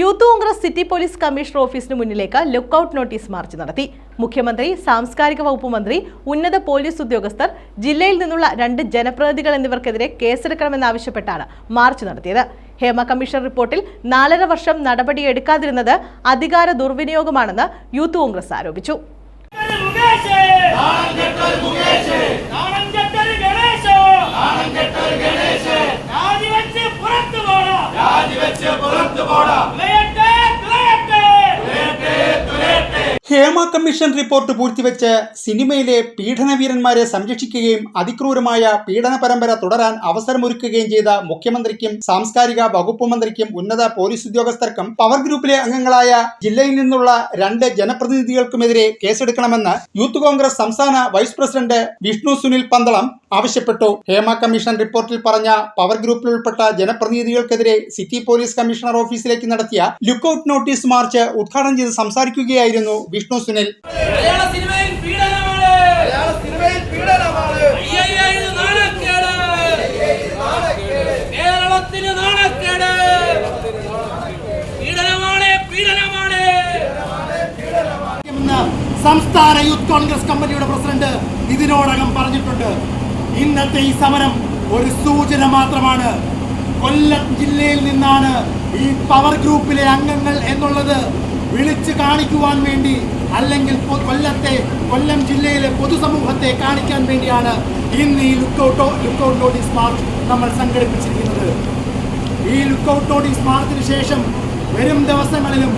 Youth Congress city police commissioner ഓഫീസിന് മുന്നിലേക്ക് lookout notice March നടത്തി. മുഖ്യമന്ത്രി സാംസ്കാരിക വകുപ്പ് മന്ത്രി ഉന്നത പോലീസ് ഉദ്യോഗസ്ഥർ ജില്ലയിൽ നിന്നുള്ള രണ്ട് ജനപ്രതിനിധികൾ എന്നിവർക്കെതിരെ കേസെടുക്കണമെന്നാവശ്യപ്പെട്ടാണ് മാർച്ച് നടത്തിയത്. ഹേമ കമ്മീഷൻ റിപ്പോർട്ടിൽ നാലര വർഷം നടപടിയെടുക്കാതിരുന്നത് അധികാര ദുർവിനിയോഗമാണെന്ന് യൂത്ത് കോൺഗ്രസ് ആരോപിച്ചു. പുറത്തു പോടാ. ഹേമ കമ്മീഷൻ റിപ്പോർട്ട് പൂഴ്ത്തിവെച്ച് സിനിമയിലെ പീഡനവീരന്മാരെ സംരക്ഷിക്കുകയും അതിക്രൂരമായ പീഡന പരമ്പര തുടരാൻ അവസരമൊരുക്കുകയും ചെയ്ത മുഖ്യമന്ത്രിക്കും സാംസ്കാരിക വകുപ്പ് മന്ത്രിക്കും ഉന്നത പോലീസ് ഉദ്യോഗസ്ഥർക്കും പവർ ഗ്രൂപ്പിലെ അംഗങ്ങളായ ജില്ലയിൽ നിന്നുള്ള രണ്ട് ജനപ്രതിനിധികൾക്കുമെതിരെ കേസെടുക്കണമെന്ന് യൂത്ത് കോൺഗ്രസ് സംസ്ഥാന വൈസ് പ്രസിഡന്റ് വിഷ്ണു സുനിൽ പന്തളം ആവശ്യപ്പെട്ടു. ഹേമ കമ്മീഷൻ റിപ്പോർട്ടിൽ പറഞ്ഞ പവർ ഗ്രൂപ്പിൽ ഉൾപ്പെട്ട ജനപ്രതിനിധികൾക്കെതിരെ സിറ്റി പോലീസ് കമ്മീഷണർ ഓഫീസിലേക്ക് നടത്തിയ ലുക്കൌട്ട് നോട്ടീസ് മാർച്ച് ഉദ്ഘാടനം ചെയ്ത് സംസാരിക്കുകയായിരുന്നു വിഷ്ണു സുനിൽ. സംസ്ഥാന യൂത്ത് കോൺഗ്രസ് കമ്മിറ്റിയുടെ പ്രസിഡന്റ് ഇതിനോടകം പറഞ്ഞിട്ടുണ്ട്. ഇന്നത്തെ ഈ സമരം ഒരു സൂചന മാത്രമാണ്. കൊല്ലം ജില്ലയിൽ നിന്നാണ് ഈ പവർ ഗ്രൂപ്പിലെ അംഗങ്ങൾ എന്നുള്ളത്. വിളിച്ചു കാണിക്കുവാൻ വേണ്ടി അല്ലെങ്കിൽ കൊല്ലത്തെ കൊല്ലം ജില്ലയിലെ പൊതുസമൂഹത്തെ കാണിക്കാൻ വേണ്ടിയാണ് ഇന്ന് ഈ ലുക്കൗട്ടോ ലുക്കൗട്ട് നോട്ടീസ് മാർച്ച് നമ്മൾ സംഘടിപ്പിച്ചിരിക്കുന്നത്. ഈ ലുക്കൗട്ട് നോട്ടീസ് മാർച്ചിന് ശേഷം വരും ദിവസങ്ങളിലും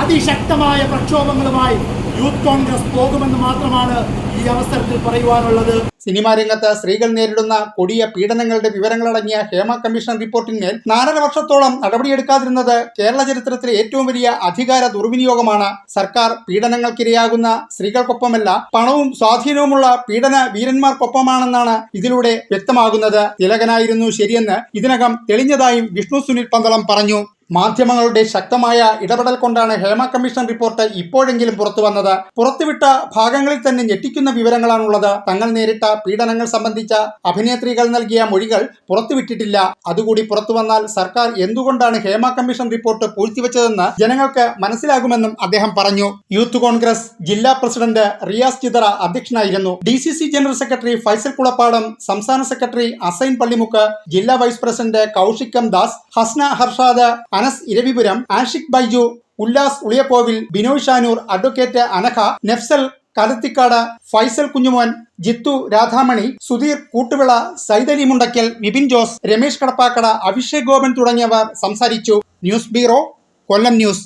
അതിശക്തമായ പ്രക്ഷോഭങ്ങളുമായി യൂത്ത് കോൺഗ്രസ് പോകുമെന്ന് മാത്രമാണ് ഈ അവസരത്തിൽ പറയുവാനുള്ളത്. സിനിമാ രംഗത്ത് സ്ത്രീകൾ നേരിടുന്ന കൊടിയ പീഡനങ്ങളുടെ വിവരങ്ങളടങ്ങിയ ഹേമ കമ്മീഷൻ റിപ്പോർട്ടിന്മേൽ നാലര വർഷത്തോളം നടപടിയെടുക്കാതിരുന്നത് കേരള ചരിത്രത്തിലെ ഏറ്റവും വലിയ അധികാര ദുർവിനിയോഗമാണ്. സർക്കാർ പീഡനങ്ങൾക്കിരയാകുന്ന സ്ത്രീകൾക്കൊപ്പമല്ല പണവും സ്വാധീനവുമുള്ള പീഡന വീരന്മാർക്കൊപ്പമാണെന്നാണ് ഇതിലൂടെ വ്യക്തമാകുന്നത്. തിലകനായിരുന്നു ശരിയെന്ന് ഇതിനകം തെളിഞ്ഞതായും വിഷ്ണു സുനിൽ പന്തളം പറഞ്ഞു. മാധ്യമങ്ങളുടെ ശക്തമായ ഇടപെടൽ കൊണ്ടാണ് ഹേമ കമ്മീഷൻ റിപ്പോർട്ട് ഇപ്പോഴെങ്കിലും പുറത്തു വന്നത്. പുറത്തുവിട്ട ഭാഗങ്ങളിൽ തന്നെ ഞെട്ടിക്കുന്ന വിവരങ്ങളാണുള്ളത്. തങ്ങൾ നേരിട്ട പീഡനങ്ങൾ സംബന്ധിച്ച അഭിനേത്രികൾ നൽകിയ മൊഴികൾ പുറത്തുവിട്ടിട്ടില്ല. അതുകൂടി പുറത്തു വന്നാൽ സർക്കാർ എന്തുകൊണ്ടാണ് ഹേമ കമ്മീഷൻ റിപ്പോർട്ട് പൂഴ്ത്തിവെച്ചതെന്ന് ജനങ്ങൾക്ക് മനസ്സിലാകുമെന്നും അദ്ദേഹം പറഞ്ഞു. യൂത്ത് കോൺഗ്രസ് ജില്ലാ പ്രസിഡന്റ് റിയാസ് ചിതറ അധ്യക്ഷനായിരുന്നു. D general secretary Faisal Kulappadam സംസ്ഥാന സെക്രട്ടറി അസൈൻ പള്ളിമുക്ക് ജില്ലാ വൈസ് പ്രസിഡന്റ് കൗശിക്കം ദാസ് ഹസ്ന ഹർഷാദ് അനസ് ഇരവിപുരം ആഷിഖ് ബൈജു ഉല്ലാസ് ഉളിയക്കോവിൽ ബിനോയ് ഷാനൂർ അഡ്വക്കേറ്റ് അനഘ നെഫ്സൽ കലത്തിക്കാട് ഫൈസൽ കുഞ്ഞുമോൻ ജിത്തു രാധാമണി സുധീർ കൂട്ടുവിള സൈതലി മുണ്ടക്കൽ വിപിൻ ജോസ് രമേശ് കടപ്പാക്കട അഭിഷേക് ഗോപൻ തുടങ്ങിയവർ സംസാരിച്ചു. News bureau Kollam news.